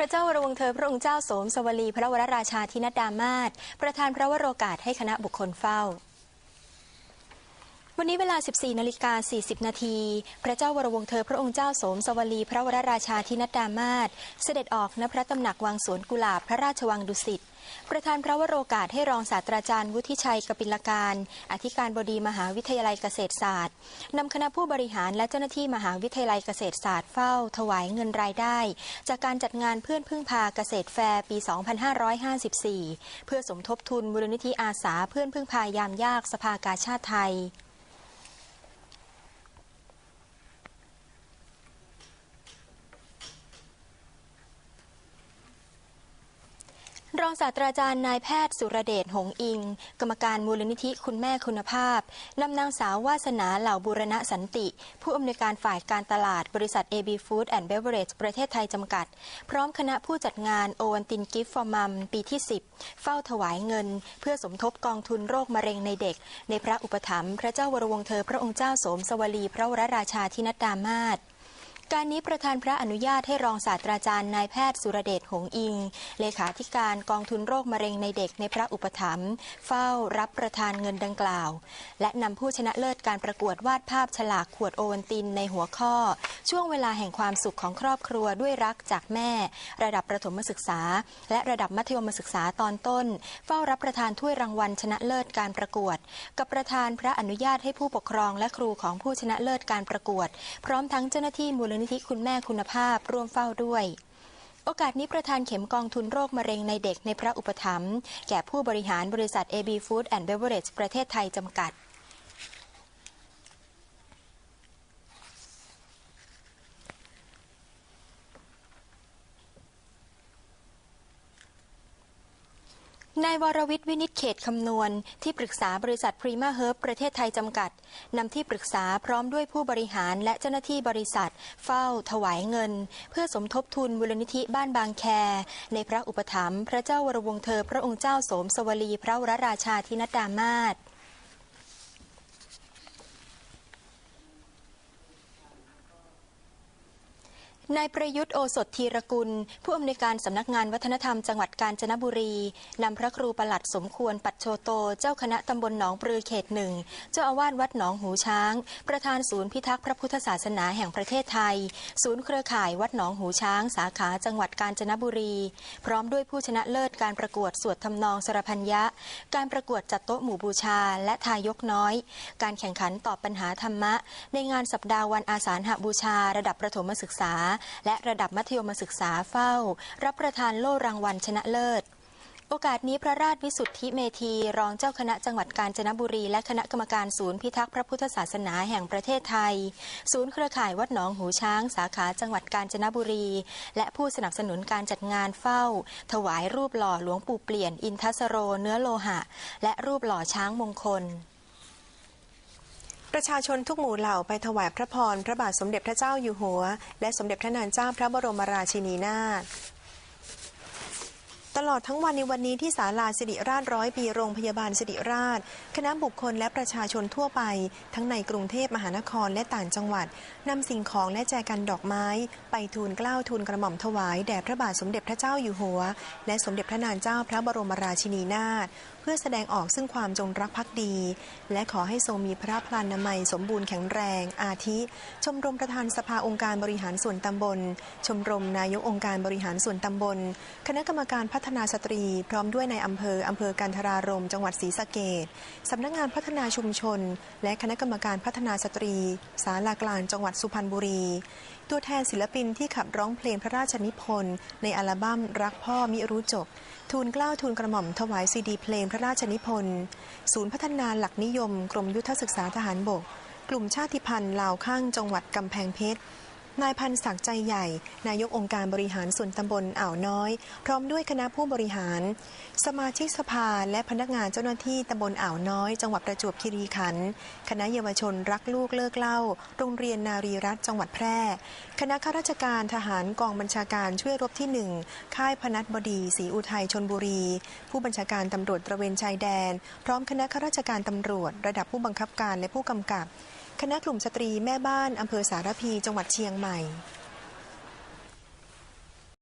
พระเจ้าวรวงเธอพระองค์เจ้าโสมสวลีพระวรราชาธินดามาศประธานพระวโรกาสให้คณะบุคคลเฝ้า วันนี้เวลา 14นาฬิกา40 นาที พระเจ้าวรวงเธอพระองค์เจ้าโสมสวลีพระวรราชาธินดามาศเสด็จออกณพระตำหนักวังสวนกุหลาบพระราชวังดุสิต ประธานพระวโรกาสให้รองศาสตราจารย์วุฒิชัยกปิลการ อธิการบดีมหาวิทยาลัยเกษตรศาสตร์นำคณะผู้บริหารและเจ้าหน้าที่มหาวิทยาลัยเกษตรศาสตร์เฝ้า ถวายเงินรายได้ จากการจัดงานเพื่อนพึ่งพาเกษตรแฟร์ปี 2554 เพื่อสมทบทุนมูลนิธิอาสาเพื่อนพึ่งพายามยากสภากาชาติไทย รองศาสตราจารย์นายแพทย์สุรเดชหงอิง กรรมการมูลนิธิคุณแม่คุณภาพนำนางสาววาสนาเหล่าบุรณะสันติ ผู้อำนวยการฝ่ายการตลาดบริษัท AB Food and Beverage ประเทศไทยจำกัด พร้อมคณะผู้จัดงานโอวันตินกิฟต์ฟอร์มัมปีที่ 10 เฝ้าถวายเงิน เพื่อสมทบกองทุนโรคมะเร็งในเด็ก ในพระอุปถัมภ์พระเจ้าวรวงศ์เธอพระองค์เจ้าโสมสวลีพระวรราชาธินดามาศ การนี้ประธานพระอนุญาตให้รองศาสตราจารย์นายแพทย์สุรเดชหงอิง เลขาธิการกองทุนโรคมะเร็งในเด็กในพระอุปถัมภ์เฝ้ารับประทานเงินดังกล่าว และนำผู้ชนะเลิศการประกวดวาดภาพฉลากขวดโอวัลตินในหัวข้อ ช่วงเวลาแห่งความสุขของครอบครัวด้วยรักจากแม่ ระดับประถมศึกษา และระดับมัธยมศึกษาตอนต้น เฝ้ารับประทานถ้วยรางวัลชนะเลิศการประกวด กับประธานพระอนุญาตให้ผู้ปกครองและครูของผู้ชนะเลิศการประกวด พร้อมทั้งเจ้าหน้าที่มูลนิธิคุณแม่คุณภาพร่วมเฝ้าด้วย โอกาสนี้ประธานเข็มกองทุนโรคมะเร็งในเด็กในพระอุปถัมภ์แก่ผู้บริหารบริษัท AB Food and Beverage ประเทศไทยจำกัด นายวรวิทย์วินิจเขตคำนวณ ที่ปรึกษาบริษัทพรีมาเฮิร์บประเทศไทยจำกัด นำที่ปรึกษาพร้อมด้วยผู้บริหารและเจ้าหน้าที่บริษัท เฝ้า ถวายเงิน เพื่อสมทบทุนมูลนิธิบ้านบางแค ในพระอุปถัมภ์พระเจ้าวรวงเธอพระองค์เจ้าสมสวลีพระวรราชาธินดามาศ นายประยุทธ์โอสถธีรกุล ผู้อำนวยการสำนักงานวัฒนธรรมจังหวัดกาญจนบุรีนำพระครูประหลัดสมควรปัดโชโต เจ้าคณะตำบลหนองปลือเขตหนึ่ง เจ้าอาวาสวัดหนองหูช้าง ประธานศูนย์พิทักษ์พระพุทธศาสนาแห่งประเทศไทย ศูนย์เครือข่ายวัดหนองหูช้าง สาขาจังหวัดกาญจนบุรี พร้อมด้วยผู้ชนะเลิศการประกวดสวดทำนองสรพัญญะ การประกวดจัดโต๊ะหมู่บูชา และทายกน้อย การแข่งขันตอบปัญหาธรรมะ ในงานสัปดาห์วันอาสาฬหบูชา ระดับประถมศึกษาและระดับมัธยมศึกษาเฝ้า รับประทานโล่รางวัลชนะเลิศโอกาสนี้พระราชวิสุทธิเมธี รองเจ้าคณะจังหวัดกาญจนบุรี และคณะกรรมการศูนย์พิทักษ์พระพุทธศาสนาแห่งประเทศไทย ศูนย์เครือข่ายวัดหนองหูช้าง สาขาจังหวัดกาญจนบุรี และผู้สนับสนุนการจัดงานเฝ้า ถวายรูปหล่อหลวงปู่เปลี่ยนอินทสโรเนื้อโลหะ และรูปหล่อช้างมงคล ประชาชนทุกหมู่เหล่าไปถวายพระพร พระบาทสมเด็จพระเจ้าอยู่หัว และสมเด็จพระนางเจ้าพระบรมราชินีนาถตลอดทั้งวันในวันนี้ที่ศาลาสิริราชร้อยปีโรงพยาบาลสิริราช คณะบุคคลและประชาชนทั่วไป ทั้งในกรุงเทพมหานครและต่างจังหวัดนำสิ่งของและแจกันดอกไม้ ไปทูลเกล้าทูลกระหม่อมถวายแด่พระบาทสมเด็จพระเจ้าอยู่หัว และสมเด็จพระนางเจ้าพระบรมราชินีนาถ พื่อแสดงออกซึ่งความจงรักภักดี และขอให้ทรงมีพระพลานามัยสมบูรณ์แข็งแรง อาทิ ชมรมประธานสภาองค์การบริหารส่วนตำบล ชมรมนายกองค์การบริหารส่วนตำบล คณะกรรมการพัฒนาสตรี พร้อมด้วยในายอำเภออำเภอกันทรารม จังหวัดศรีสะเกษสำนักงานพัฒนาชุมชน และคณะกรรมการพัฒนาสตรี สาลากลางจังหวัดสุพรรณบุรี ตัวแทนศิลปินที่ขับร้องเพลงพระราชนิพนธ์ในอัลบั้มรักพ่อมิรู้จบ ทูลเกล้าทูลกระหม่อมถวายซีดีเพลงพระราชนิพนธ์ ศูนย์พัฒนาหลักนิยม กรมยุทธศึกษาทหารบก กลุ่มชาติพันธุ์ลาวข้างจังหวัดกำแพงเพชร นายพันศักดิ์ใจใหญ่ นายกองค์การบริหารส่วนตำบลอ่าวน้อย พร้อมด้วยคณะผู้บริหาร สมาชิกสภาและพนักงานเจ้าหน้าที่ตำบลอ่าวน้อย จังหวัดประจวบคีรีขันธ์คณะเยาวชนรักลูกเลิกเล่า โรงเรียนนารีรัฐจังหวัดแพร่ คณะข้าราชการทหารกองบัญชาการช่วยรบที่หนึ่งค่ายพนัสบดีศรีอุทัยชนบุรี ผู้บัญชาการตำรวจตระเวนชายแดน พร้อมคณะข้าราชการตำรวจ ระดับผู้บังคับการและผู้กำกับ คณะกลุ่มสตรีแม่บ้านอำเภอสารพี จังหวัดเชียงใหม่